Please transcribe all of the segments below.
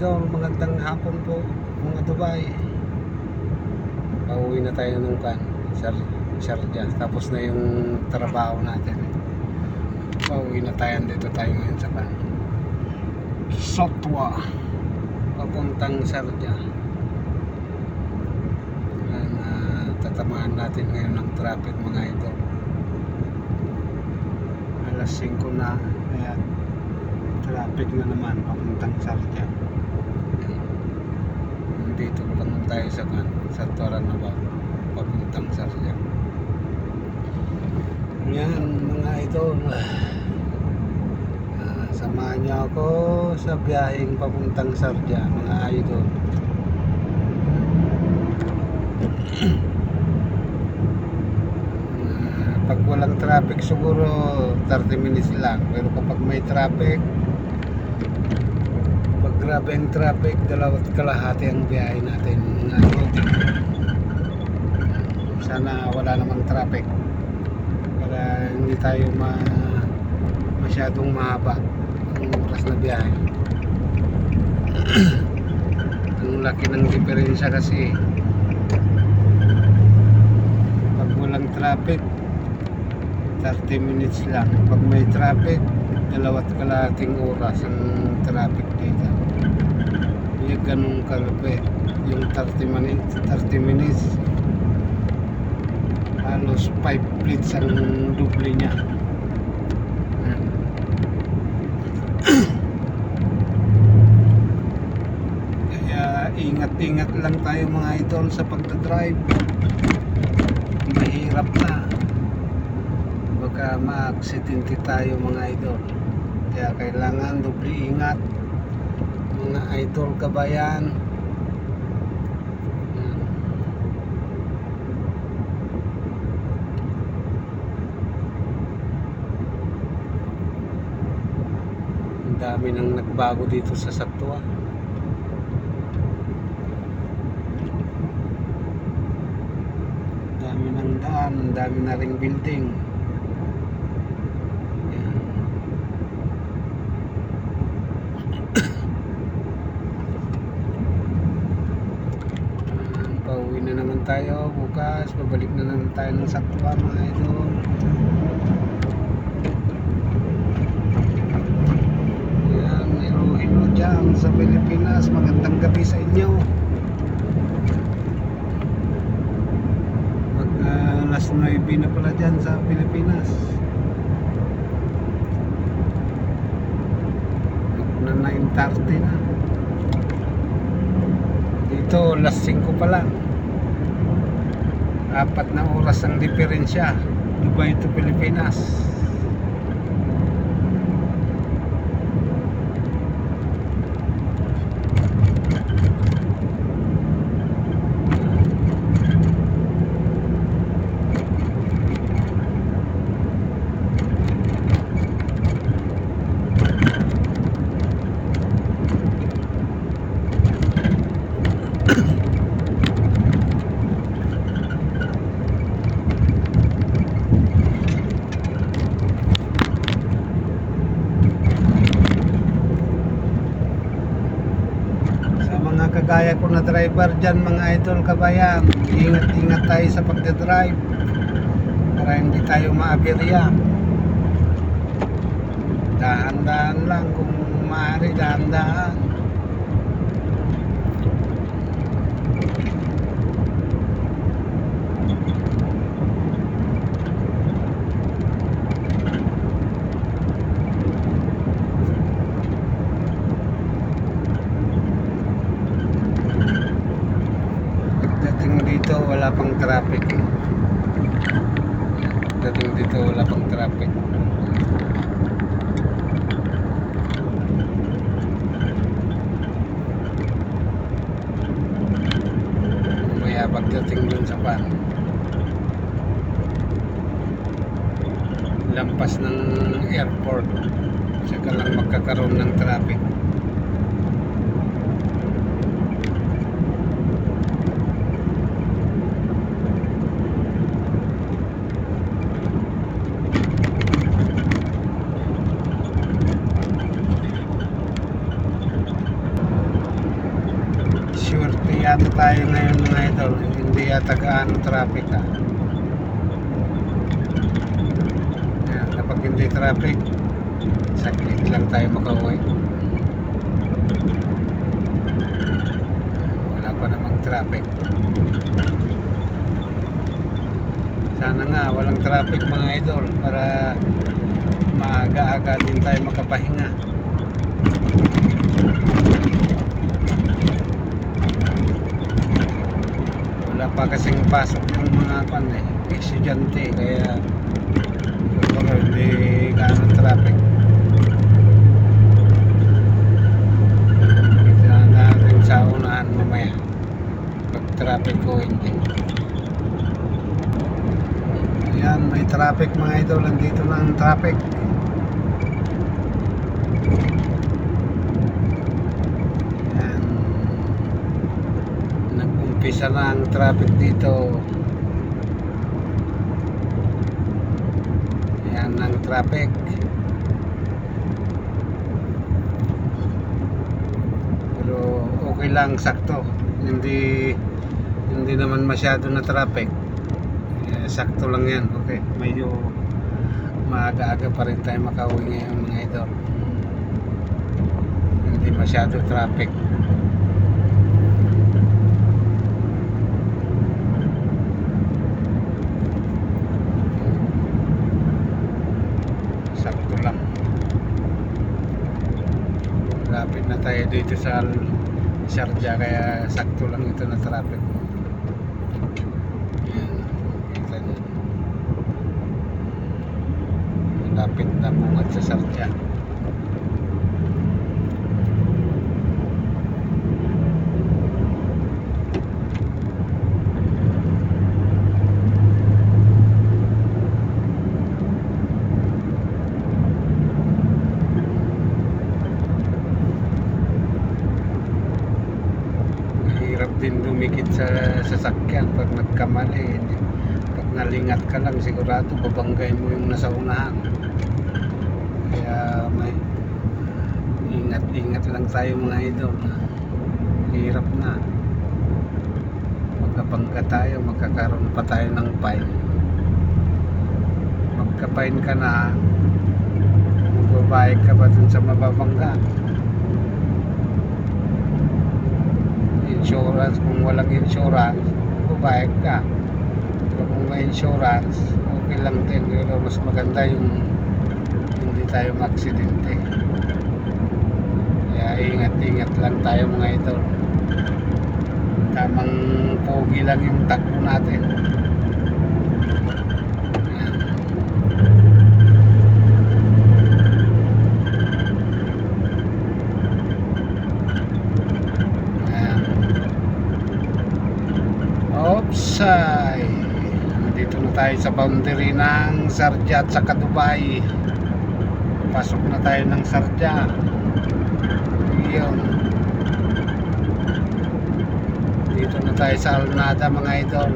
idol, magandang hapon po mga Dubai. Pauwi na tayo ng kan, Sar Sharjah. Tapos na yung trabaho natin. Pauwi na tayo dito tayo ngayon sa kan. Sotwa. Papuntang Sharjah. Yan, ah, tatamaan natin ngayon ng traffic mga idol. Alas 5 na. Kaya traffic na naman papuntang Sarja. Dito lang tayo sa sa Toranaba, papuntang Sarja. Yan mga idol. Ah, samahan niyo ako sa biyaheng papuntang Sarja mga idol. Ah, pag walang traffic siguro 30 minutes lang pero kapag may traffic grabe ang traffic. Dalawat kalahati ang biyahe natin. Mga sana wala namang traffic. Para hindi tayo ma masyadong mahaba ang oras na biyahe. Ang laki ng diferensya kasi. Pag walang traffic 30 minutes lang. Pag may traffic dalawat kalahating oras ang traffic dito ganun kalapit yung 30 minutes 30 minutes. Halos 5 plates ang duble niya. Kaya ingat-ingat lang tayo mga idol sa pagdadrive. Mahirap na. Baka ma-aksidente tayo mga idol. Kaya kailangan doble ingat mga idol kabayan Yan. ang dami nang nagbago dito sa Satwa dami ng daan ang dami na ring building Yan. Yan, pauwi na naman bukas babalik na naman tayo ng Satwa mga idol. Yan hello hello dyan sa Pilipinas. Magandang gabi sa inyo. Mag uh, alas 9 na pala dyan sa Pilipinas. Na 9.30 na. Dito alas 5 pa lang apat na oras ang diferensya. Dubai to Pilipinas sa mga kagaya ko na driver dyan mga idol kabayan ingat-ingat tayo sa pagdadrive para hindi tayo maabirya. Dahan-dahan lang kung maaari dahan-dahan Pagdating dito wala pang traffic. Pagdating dito wala pang traffic. Mamaya pagdating dun sa pan. Lampas ng airport. Saka lang magkakaroon ng traffic. yata tayo ngayon mga idol. Hindi yata gaano traffic ah. Yan, kapag hindi traffic, saglit lang tayo makauwi. Wala pa namang traffic. Sana nga walang traffic mga idol para maaga-aga din tayo makapahinga. Wala pa kasing pasok ng mga pan eh, estudyante kaya siguro hindi gaano traffic. Kita natin sa unahan mamaya pag traffic ko hindi. Ayan, may traffic mga idol. Nandito na ang traffic. Ayan. Nag-umpisa na ang traffic dito. Ayan ang traffic. Pero okay lang, sakto. Hindi hindi naman masyado na traffic. Eh, sakto lang yan. Okay. Medyo maaga-aga pa rin tayo makauwi ngayon mga idol. Hindi masyado traffic. Sakto lang. Lapit na tayo dito sa Sharjah kaya sakto lang ito na traffic. Malapit na bungad sa Sarja. Hirap din dumikit sa sasakyan pag nagkamali. Pag nalingat ka lang, sigurado babanggay mo yung nasa unahan. Kaya may ingat-ingat lang tayo mga idol. Hirap na. Magkabangga tayo, magkakaroon pa tayo ng fine. Magka-fine ka na, magbabayad ka ba dun sa mababangga? Insurance, kung walang insurance, magbabayad ka. Pero kung may insurance, okay lang din. Pero mas maganda yung hindi tayo maaksidente. Kaya ingat-ingat lang tayo mga idol. Tamang pogi lang yung takbo natin. Yan. Ayan. Offside. Nandito na tayo sa boundary ng Sarja at saka Dubai. Pasok na tayo ng Sarja. Yun. Dito na tayo sa Alnada mga idol.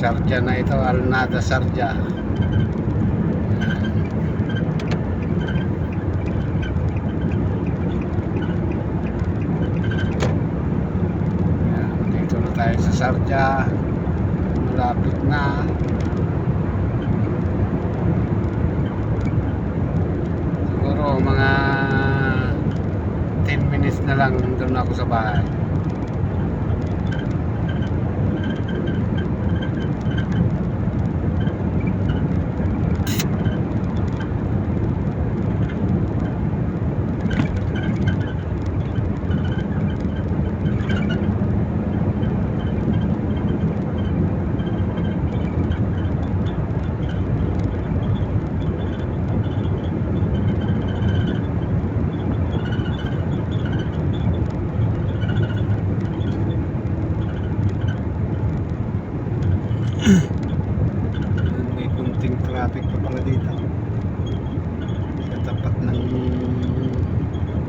Sarja na ito, Alnada Sarja. Tayo sa Sarja. Malapit na. Siguro mga 10 minutes na lang doon ako sa bahay. May kunting traffic pa pala dito. Sa tapat ng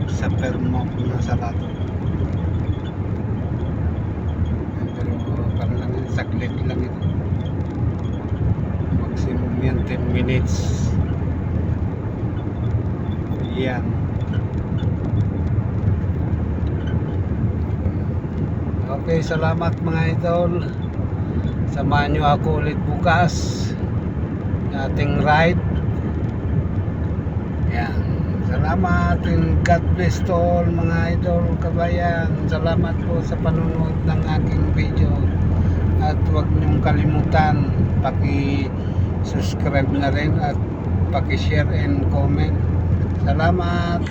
sa Permoc na sarado. Pero parang lang yun, saglit lang ito. Maximum yan 10 minutes. Yan. Okay, salamat mga idol. Samahan nyo ako ulit bukas ating ride. Yan. Salamat and God bless to all mga idol kabayan. Salamat po sa panonood ng aking video. At huwag niyong kalimutan paki-subscribe na rin at paki-share and comment. Salamat.